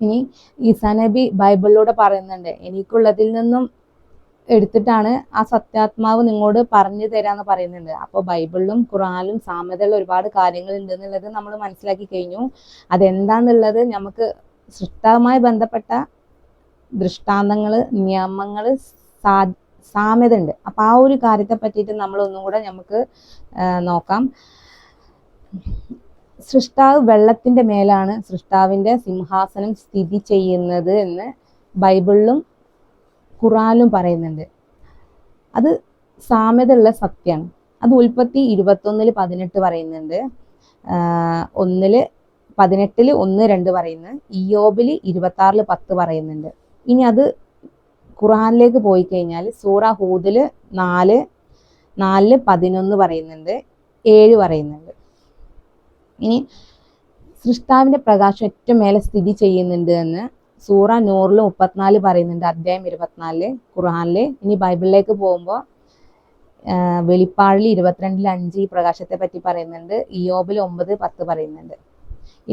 ഇനി ഈസാ നബി ബൈബിളിലൂടെ പറയുന്നുണ്ട് എനിക്കുള്ളതിൽ നിന്നും എടുത്തിട്ടാണ് ആ സത്യാത്മാവ് നിങ്ങളോട് പറഞ്ഞു തരാന്ന് പറയുന്നുണ്ട്. അപ്പോൾ ബൈബിളിലും ഖുറാനിലും സാമ്യതയുള്ള ഒരുപാട് കാര്യങ്ങൾ ഉണ്ട് എന്നുള്ളത് നമ്മൾ മനസ്സിലാക്കി കഴിഞ്ഞു. അതെന്താന്നുള്ളത് നമുക്ക് സൃഷ്ടവുമായി ബന്ധപ്പെട്ട ദൃഷ്ടാന്തങ്ങൾ നിയമങ്ങൾ സാ സാമ്യത ഉണ്ട് അപ്പം ആ ഒരു കാര്യത്തെ പറ്റിയിട്ട് നമ്മൾ ഒന്നും കൂടെ നമുക്ക് നോക്കാം. സൃഷ്ടാവ് വെള്ളത്തിന്റെ മേലാണ് സൃഷ്ടാവിന്റെ സിംഹാസനം സ്ഥിതി ചെയ്യുന്നത് എന്ന് ബൈബിളിലും ഖുറാനിലും പറയുന്നുണ്ട്. അത് സാമ്യതയുള്ള സത്യമാണ്. അത് ഉൽപ്പത്തി ഇരുപത്തൊന്നിൽ പതിനെട്ട് പറയുന്നുണ്ട്. ഒന്നിൽ പതിനെട്ടിൽ ഒന്ന് രണ്ട് പറയുന്നു. ഇയോബിൽ ഇരുപത്തി ആറിൽ പത്ത് പറയുന്നുണ്ട്. ഇനി അത് ഖുറാനിലേക്ക് പോയി കഴിഞ്ഞാൽ സൂറ ഹൂദിൽ നാല് നാലിൽ പതിനൊന്ന് പറയുന്നുണ്ട്. ഏഴ് പറയുന്നുണ്ട്. ഇനി സൃഷ്ടാവിന്റെ പ്രകാശം ഏറ്റവും മേലെ സ്ഥിതി ചെയ്യുന്നുണ്ട് എന്ന് സൂറ നൂറിൽ മുപ്പത്തിനാല് പറയുന്നുണ്ട് അധ്യായം ഇരുപത്തിനാലിൽ ഖുർആനിൽ. ഇനി ബൈബിളിലേക്ക് പോകുമ്പോൾ വെളിപ്പാടിൽ ഇരുപത്തിരണ്ടിൽ അഞ്ച് ഈ പ്രകാശത്തെ പറ്റി പറയുന്നുണ്ട് ഇയോബിൽ ഒമ്പത് പത്ത് പറയുന്നുണ്ട്.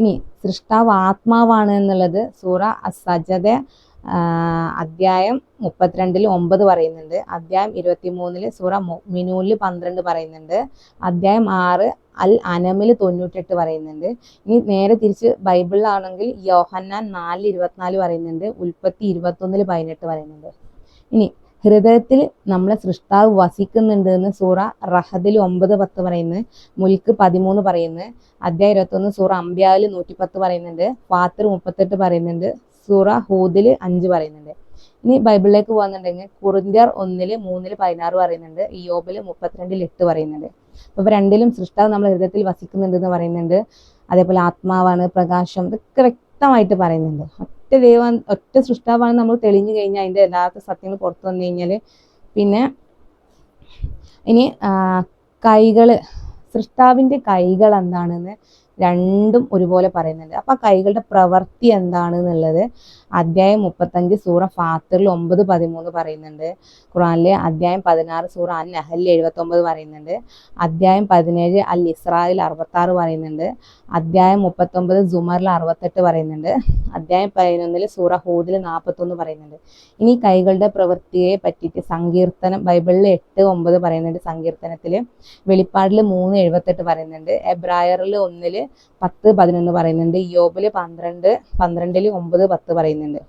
ഇനി സൃഷ്ടാവ് ആത്മാവാണ് എന്നുള്ളത് സൂറ അസജദ അധ്യായം മുപ്പത്തിരണ്ടിൽ ഒമ്പത് പറയുന്നുണ്ട്. അധ്യായം ഇരുപത്തി മൂന്നിൽ സൂറ മിനൂലിൽ പന്ത്രണ്ട് പറയുന്നുണ്ട്. അധ്യായം ആറ് അൽ അനമിൽ തൊണ്ണൂറ്റെട്ട് പറയുന്നുണ്ട്. ഇനി നേരെ തിരിച്ച് ബൈബിളിലാണെങ്കിൽ യോഹന്നാൻ നാലിൽ ഇരുപത്തിനാല് പറയുന്നുണ്ട്. ഉൽപ്പത്തി ഇരുപത്തൊന്നിൽ പതിനെട്ട് പറയുന്നുണ്ട്. ഇനി ഹൃദയത്തിൽ നമ്മളെ സൃഷ്ടാവ് വസിക്കുന്നുണ്ട് എന്ന് സൂറ റഹദിൽ ഒമ്പത് പത്ത് പറയുന്നു. മുൽക്ക് പതിമൂന്ന് പറയുന്നു. അധ്യായം ഇരുപത്തൊന്ന് സൂറ അമ്പ്യാവിൽ നൂറ്റിപ്പത്ത് പറയുന്നുണ്ട്. ഫാത്തിർ മുപ്പത്തെട്ട് പറയുന്നുണ്ട്. സൂറ ഹൂദിൽ അഞ്ച് പറയുന്നുണ്ട്. ഇനി ബൈബിളിലേക്ക് പോകുന്നുണ്ടെങ്കിൽ കുറിന്ത്യർ ഒന്നിൽ മൂന്നിൽ പതിനാറ് പറയുന്നുണ്ട്. ഇയോബിൽ മുപ്പത്തിരണ്ടിൽ എട്ട് പറയുന്നുണ്ട്. അപ്പൊ രണ്ടിലും സൃഷ്ടാവ് നമ്മുടെ ഹൃദയത്തിൽ വസിക്കുന്നുണ്ട് എന്ന് പറയുന്നുണ്ട്. അതേപോലെ ആത്മാവാണ് പ്രകാശം ഇതൊക്കെ വ്യക്തമായിട്ട് പറയുന്നുണ്ട്. ഒറ്റ ദൈവം ഒറ്റ സൃഷ്ടാവാണ് നമ്മൾ തെളിഞ്ഞു കഴിഞ്ഞാൽ അതിന്റെ യഥാർത്ഥ സത്യങ്ങൾ പുറത്തു വന്നു കഴിഞ്ഞാൽ പിന്നെ ഇനി കൈകൾ സൃഷ്ടാവിന്റെ കൈകൾ എന്താണെന്ന് രണ്ടും ഒരുപോലെ പറയുന്നുണ്ട്. അപ്പൊ കൈകളുടെ പ്രവൃത്തി എന്താണ് എന്നുള്ളത് അധ്യായം മുപ്പത്തഞ്ച് സൂറ ഫാത്തിറിൽ ഒമ്പത് പതിമൂന്ന് പറയുന്നുണ്ട്. ഖുറാനിലെ അധ്യായം പതിനാറ് സൂറ അൽ നഹലിൽ എഴുപത്തി ഒമ്പത് പറയുന്നുണ്ട്. അധ്യായം പതിനേഴ് അൽ ഇസ്രായിൽ അറുപത്തി ആറ് പറയുന്നുണ്ട്. അധ്യായം മുപ്പത്തൊമ്പത് ജുമറിൽ അറുപത്തെട്ട് പറയുന്നുണ്ട്. അധ്യായം പതിനൊന്നിൽ സൂറ ഹൂദിൽ നാൽപ്പത്തൊന്ന് പറയുന്നുണ്ട്. ഇനി കൈകളുടെ പ്രവൃത്തിയെ പറ്റിയിട്ട് സങ്കീർത്തനം ബൈബിളിൽ എട്ട് ഒമ്പത് പറയുന്നുണ്ട്. സങ്കീർത്തനത്തിൽ വെളിപ്പാടിൽ മൂന്ന് എഴുപത്തെട്ട് പറയുന്നുണ്ട്. എബ്രായറിൽ ഒന്നിൽ പത്ത് പതിനൊന്ന് പറയുന്നുണ്ട്. യോബിൽ പന്ത്രണ്ട് പന്ത്രണ്ടിൽ ഒമ്പത് പത്ത് പറയുന്നുണ്ട്.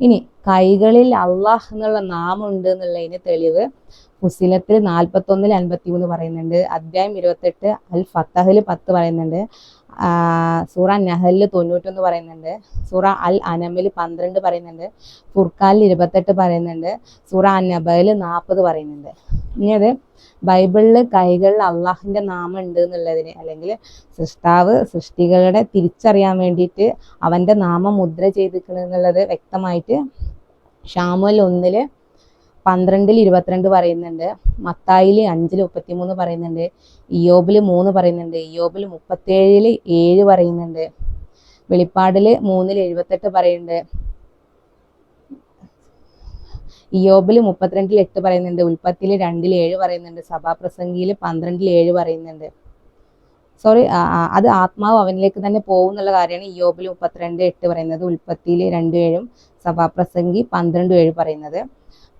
ഇനി കൈകളിൽ അള്ളാഹ് എന്നുള്ള നാമം ഉണ്ട് എന്നുള്ളതിന് തെളിവ് ഫുസിലത്തിൽ നാൽപ്പത്തൊന്നിൽ അൻപത്തി മൂന്ന് പറയുന്നുണ്ട്. അധ്യായം ഇരുപത്തെട്ട് അൽ ഫത്തഹിൽ പത്ത് പറയുന്നുണ്ട്. സൂറ നഹലിൽ തൊണ്ണൂറ്റൊന്ന് പറയുന്നുണ്ട്. സൂറ അൽ അനമിൽ പന്ത്രണ്ട് പറയുന്നുണ്ട്. ഫുർഖാനിൽ ഇരുപത്തെട്ട് പറയുന്നുണ്ട്. സൂറ അനബയിൽ നബയിൽ നാൽപ്പത് പറയുന്നുണ്ട്. ഇനി അത് ബൈബിളിൽ കൈകളിൽ അള്ളാഹിന്റെ നാമം ഉണ്ട് എന്നുള്ളതിന് അല്ലെങ്കിൽ സൃഷ്ടാവ് സൃഷ്ടികളുടെ തിരിച്ചറിയാൻ വേണ്ടിയിട്ട് അവന്റെ നാമം മുദ്ര ചെയ്തിരിക്കണം വ്യക്തമായിട്ട് ഷാമുൽ ഒന്നിൽ പന്ത്രണ്ടിൽ ഇരുപത്തിരണ്ട് പറയുന്നുണ്ട് മത്തായിൽ അഞ്ചിൽ മുപ്പത്തിമൂന്ന് പറയുന്നുണ്ട് ഇയോബിൽ മൂന്ന് പറയുന്നുണ്ട് ഇയോബിൽ മുപ്പത്തേഴിൽ ഏഴ് പറയുന്നുണ്ട് വെളിപ്പാടിൽ മൂന്നിൽ എഴുപത്തെട്ട് പറയുന്നുണ്ട് ഇയോബിൽ മുപ്പത്തിരണ്ടിൽ എട്ട് പറയുന്നുണ്ട് ഉൽപ്പത്തിൽ രണ്ടിൽ ഏഴ് പറയുന്നുണ്ട് സഭാപ്രസംഗിയിൽ പന്ത്രണ്ടിൽ ഏഴ് പറയുന്നുണ്ട്. സോറി അത് ആത്മാവ് അവനിലേക്ക് തന്നെ പോകും എന്നുള്ള കാര്യമാണ് ഇയോബിൽ മുപ്പത്തിരണ്ട് എട്ട് പറയുന്നത് ഉൽപ്പത്തിയിൽ രണ്ടു ഏഴും സഭാപ്രസംഗി പന്ത്രണ്ട് ഏഴ് പറയുന്നത്.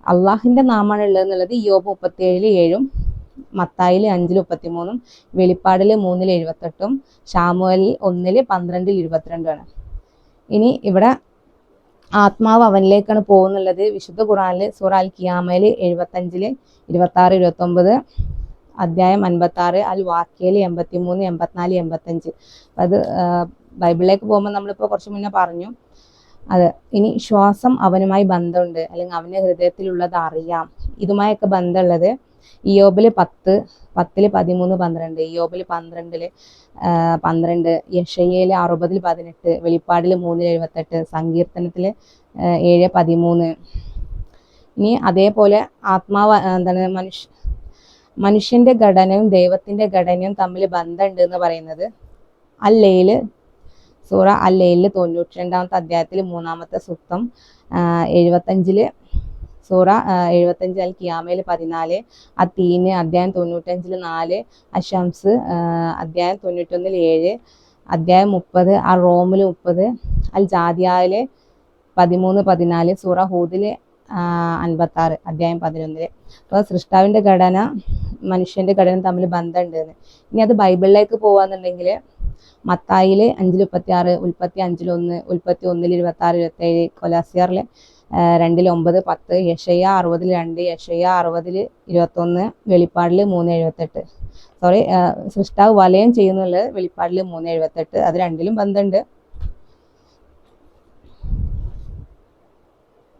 അള്ളാഹിന്റെ നാമാണ് ഉള്ളത് എന്നുള്ളത് ഇയോബ് മുപ്പത്തിയേഴിൽ ഏഴും മത്തായിൽ അഞ്ചിൽ മുപ്പത്തിമൂന്നും വെളിപ്പാടിൽ മൂന്നിൽ എഴുപത്തെട്ടും ഷാമുവലിൽ ഒന്നിൽ പന്ത്രണ്ടിൽ ഇരുപത്തിരണ്ടുമാണ്. ഇനി ഇവിടെ ആത്മാവ് അവനിലേക്കാണ് പോകുന്നുള്ളത്. വിശുദ്ധ ഖുറാനിൽ സൂറ അൽ കിയാമയിൽ എഴുപത്തഞ്ചിൽ ഇരുപത്തി ആറ് ഇരുപത്തി ഒമ്പത് അധ്യായം അൻപത്തി ആറ് അൽ വാക്യയിൽ എൺപത്തി മൂന്ന് എൺപത്തിനാല് എൺപത്തഞ്ച്. അത് ബൈബിളിലേക്ക് പോകുമ്പോൾ നമ്മളിപ്പോൾ കുറച്ച് മുന്നേ പറഞ്ഞു. അത് ഇനി ശ്വാസം അവനുമായി ബന്ധമുണ്ട്. അല്ലെങ്കിൽ അവന്റെ ഹൃദയത്തിലുള്ളത് അറിയാം. ഇതുമായൊക്കെ ബന്ധമുള്ളത് ഇയോബിൽ പത്ത് പത്തിൽ പതിമൂന്ന് പന്ത്രണ്ട്. ഇയോബിൽ പന്ത്രണ്ടിൽ പന്ത്രണ്ട്. യഷയയിൽ അറുപതിൽ പതിനെട്ട്. വെളിപ്പാടിൽ മൂന്നിൽ എഴുപത്തെട്ട്. സങ്കീർത്തനത്തിൽ ഏഴ് പതിമൂന്ന്. ഇനി അതേപോലെ ആത്മാവ് എന്താണ് മനുഷ്യ മനുഷ്യന്റെ ഘടനയും ദൈവത്തിന്റെ ഘടനയും തമ്മിൽ ബന്ധമുണ്ട് എന്ന് പറയുന്നത്. അല്ലയിൽ സൂറ അല്ലയിൽ തൊണ്ണൂറ്റി രണ്ടാമത്തെ അധ്യായത്തിൽ മൂന്നാമത്തെ സൂക്തം എഴുപത്തഞ്ചിൽ സൂറ എഴുപത്തഞ്ച് അൽ കിയാമയിൽ പതിനാല് അത്തീന് അധ്യായം തൊണ്ണൂറ്റഞ്ചിൽ നാല് അഷംസ് അധ്യായം തൊണ്ണൂറ്റൊന്നിൽ ഏഴ് അധ്യായം മുപ്പത് ആ റോമിൽ മുപ്പത് അൽ ജാതിയായാലെ പതിമൂന്ന് പതിനാല് സൂറ ഹൂദിൽ അൻപത്തി ആറ് അധ്യായം പതിനൊന്നിൽ. അപ്പോൾ സൃഷ്ടാവിന്റെ ഘടന മനുഷ്യന്റെ ഘടന തമ്മിൽ ബന്ധമുണ്ടെന്ന് ഇനി അത് ബൈബിളിലേക്ക് പോവാന്നുണ്ടെങ്കിൽ മത്തായിൽ അഞ്ചിൽ മുപ്പത്തി ആറ് ഉൽപ്പത്തി അഞ്ചിലൊന്ന് ഉൽപ്പത്തി ഒന്നിൽ ഇരുപത്തി ആറ് ഇരുപത്തി ഏഴ് കൊലാസിയാറിൽ രണ്ടിൽ ഒമ്പത് പത്ത് യഷയ അറുപതിൽ രണ്ട് യഷയ അറുപതിൽ ഇരുപത്തൊന്ന് വെളിപ്പാടിൽ മൂന്ന് എഴുപത്തെട്ട്. സോറി സൃഷ്ടാവ് വലയം ചെയ്യുന്നുള്ളത് വെളിപ്പാടിൽ മൂന്ന് എഴുപത്തെട്ട്. അത് രണ്ടിലും ബന്ധമുണ്ട്.